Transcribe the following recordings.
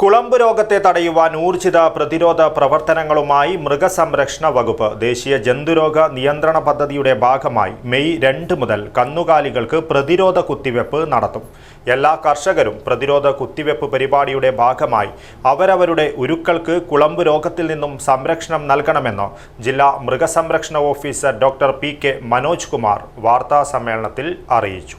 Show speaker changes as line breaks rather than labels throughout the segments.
കുളമ്പ് രോഗത്തെ തടയുവാൻ ഊർജിത പ്രതിരോധ പ്രവർത്തനങ്ങളുമായി മൃഗസംരക്ഷണ വകുപ്പ് ദേശീയ ജന്തുരോഗ നിയന്ത്രണ പദ്ധതിയുടെ ഭാഗമായി മെയ് രണ്ട് മുതൽ കന്നുകാലികൾക്ക് പ്രതിരോധ കുത്തിവെപ്പ് നടത്തും. എല്ലാ കർഷകരും പ്രതിരോധ കുത്തിവെപ്പ് പരിപാടിയുടെ ഭാഗമായി അവരവരുടെ ഉരുക്കൾക്ക് കുളമ്പ് രോഗത്തിൽ നിന്നും സംരക്ഷണം നൽകണമെന്ന് ജില്ലാ മൃഗസംരക്ഷണ officer doctor P K Manoj Kumar വാർത്താ സമ്മേളനത്തിൽ അറിയിച്ചു.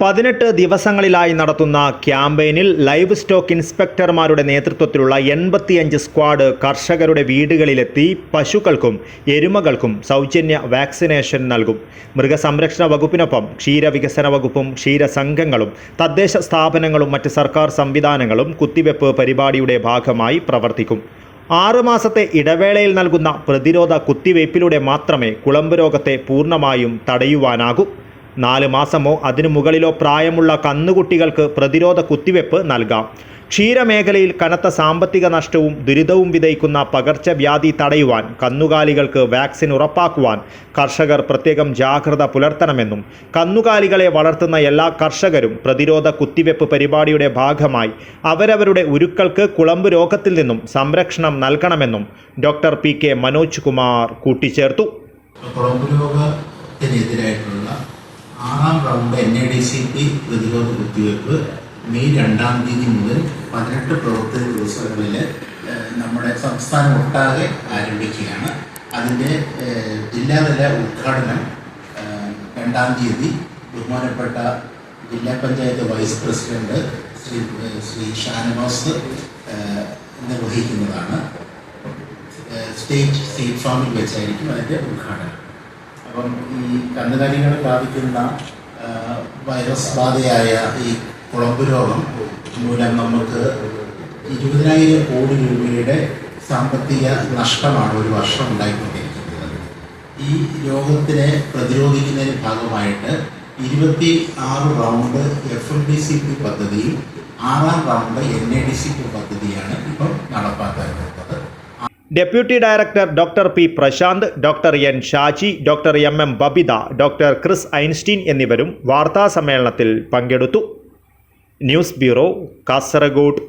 പതിനെട്ട് ദിവസങ്ങളിലായി നടത്തുന്ന ക്യാമ്പയിനിൽ ലൈവ് സ്റ്റോക്ക് ഇൻസ്പെക്ടർമാരുടെ നേതൃത്വത്തിലുള്ള എൺപത്തിയഞ്ച് സ്ക്വാഡ് കർഷകരുടെ വീടുകളിലെത്തി പശുക്കൾക്കും എരുമകൾക്കും സൗജന്യ വാക്സിനേഷൻ നൽകും. മൃഗസംരക്ഷണ വകുപ്പിനൊപ്പം ക്ഷീരവികസന വകുപ്പും ക്ഷീരസംഘങ്ങളും തദ്ദേശ സ്ഥാപനങ്ങളും മറ്റ് സർക്കാർ സംവിധാനങ്ങളും കുത്തിവെപ്പ് പരിപാടിയുടെ ഭാഗമായി പ്രവർത്തിക്കും. ആറ് മാസത്തെ ഇടവേളയിൽ നൽകുന്ന പ്രതിരോധ കുത്തിവയ്പ്പിലൂടെ മാത്രമേ കുളമ്പ് രോഗത്തെ പൂർണമായും തടയുവാനാകൂ. നാല് മാസമോ അതിനു മുകളിലോ പ്രായമുള്ള കന്നുകുട്ടികൾക്ക് പ്രതിരോധ കുത്തിവെപ്പ് നൽകാം. ക്ഷീരമേഖലയിൽ കനത്ത സാമ്പത്തിക നഷ്ടവും ദുരിതവും വിതയ്ക്കുന്ന പകർച്ചവ്യാധി തടയുവാൻ കന്നുകാലികൾക്ക് വാക്സിൻ ഉറപ്പാക്കുവാൻ കർഷകർ പ്രത്യേകം ജാഗ്രത പുലർത്തണമെന്നും കന്നുകാലികളെ വളർത്തുന്ന എല്ലാ കർഷകരും പ്രതിരോധ കുത്തിവെപ്പ് പരിപാടിയുടെ ഭാഗമായി അവരവരുടെ ഉരുക്കൾക്ക് കുളമ്പ് രോഗത്തിൽ നിന്നും സംരക്ഷണം നൽകണമെന്നും doctor P K Manoj Kumar കൂട്ടിച്ചേർത്തു.
കുളമ്പ് round N A D C P പ്രതിരോധ കുത്തിവയ്പ്പ് മെയ് രണ്ടാം തീയതി മുതൽ പതിനെട്ട് പ്രവർത്തക ദിവസങ്ങളിൽ നമ്മുടെ സംസ്ഥാനം ഒട്ടാകെ ആരംഭിക്കുകയാണ്. അതിന്റെ ജില്ലാതല ഉദ്ഘാടനം രണ്ടാം തീയതി ബഹുമാനപ്പെട്ട ജില്ലാ പഞ്ചായത്ത് വൈസ് പ്രസിഡന്റ് ശ്രീ ശ്രീ ഷാനവാസ് നിർവഹിക്കുന്നതാണ്. സ്റ്റേറ്റ് സ്റ്റേറ്റ് ഫാമിൽ വെച്ചായിരിക്കും അതിന്റെ ഉദ്ഘാടനം. അപ്പം ഈ കന്നുകാലികളെ ബാധിക്കുന്ന വൈറസ് ബാധയായ ഈ കുളമ്പ് രോഗം മൂലം നമുക്ക് ഇരുപതിനായിരം കോടി രൂപയുടെ സാമ്പത്തിക നഷ്ടമാണ് ഒരു വർഷം ഉണ്ടായിക്കൊണ്ടിരിക്കുന്നത്. ഈ രോഗത്തിനെ പ്രതിരോധിക്കുന്നതിന് ഭാഗമായിട്ട് ഇരുപത്തി ആറ് round F M D C P പദ്ധതിയും ആറാം round N A D C P പദ്ധതിയാണ് ഇപ്പം
deputy director doctor P Prashanth doctor N Shaji doctor M M Babitha doctor Chris Einstein എന്നിവരും വാർത്താ സമ്മേളനത്തിൽ പങ്കെടുത്തു. News bureau Kasaragod.